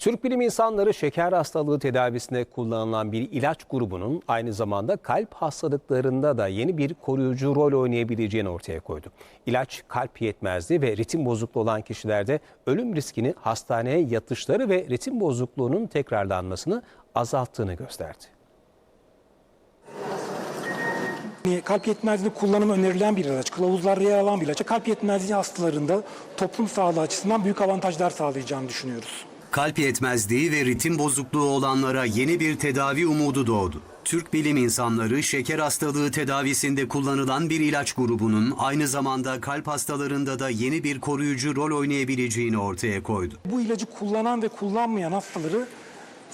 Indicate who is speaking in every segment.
Speaker 1: Türk bilim insanları şeker hastalığı tedavisinde kullanılan bir ilaç grubunun aynı zamanda kalp hastalıklarında da yeni bir koruyucu rol oynayabileceğini ortaya koydu. İlaç kalp yetmezliği ve ritim bozukluğu olan kişilerde ölüm riskini hastaneye yatışları ve ritim bozukluğunun tekrarlanmasını azalttığını gösterdi.
Speaker 2: Kalp yetmezliği kullanımı önerilen bir ilaç. Kılavuzlarda yer alan bir ilaç. Kalp yetmezliği hastalarında toplum sağlığı açısından büyük avantajlar sağlayacağını düşünüyoruz.
Speaker 3: Kalp yetmezliği ve ritim bozukluğu olanlara yeni bir tedavi umudu doğdu. Türk bilim insanları şeker hastalığı tedavisinde kullanılan bir ilaç grubunun aynı zamanda kalp hastalarında da yeni bir koruyucu rol oynayabileceğini ortaya koydu.
Speaker 2: Bu ilacı kullanan ve kullanmayan hastaları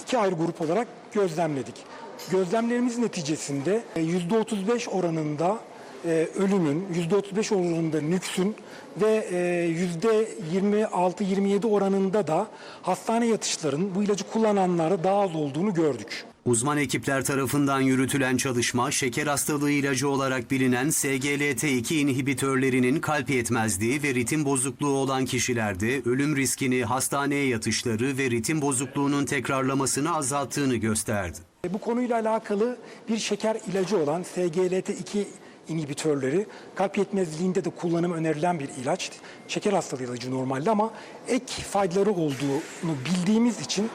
Speaker 2: iki ayrı grup olarak gözlemledik. Gözlemlerimiz neticesinde e, %35 oranında e, ölümün, %35 oranında nüksün ve e, %26-27 oranında da hastane yatışların bu ilacı kullananlarda daha az olduğunu gördük.
Speaker 3: Uzman ekipler tarafından yürütülen çalışma, şeker hastalığı ilacı olarak bilinen SGLT2 inhibitörlerinin kalp yetmezliği ve ritim bozukluğu olan kişilerde ölüm riskini, hastaneye yatışları ve ritim bozukluğunun tekrarlamasını azalttığını gösterdi.
Speaker 2: E, Bu konuyla alakalı bir şeker ilacı olan SGLT2 inhibitörleri kalp yetmezliğinde de kullanım önerilen bir ilaç. Şeker hastalığı ilacı normalde ama ek faydaları olduğunu bildiğimiz için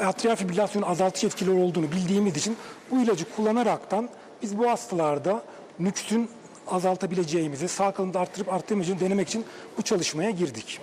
Speaker 2: atrial fibrilasyonun azaltış etkileri olduğunu bildiğimiz için bu ilacı kullanaraktan biz bu hastalarda nüksün azaltabileceğimizi, sağ kalımda arttırıp arttırmayacağını denemek için bu çalışmaya girdik.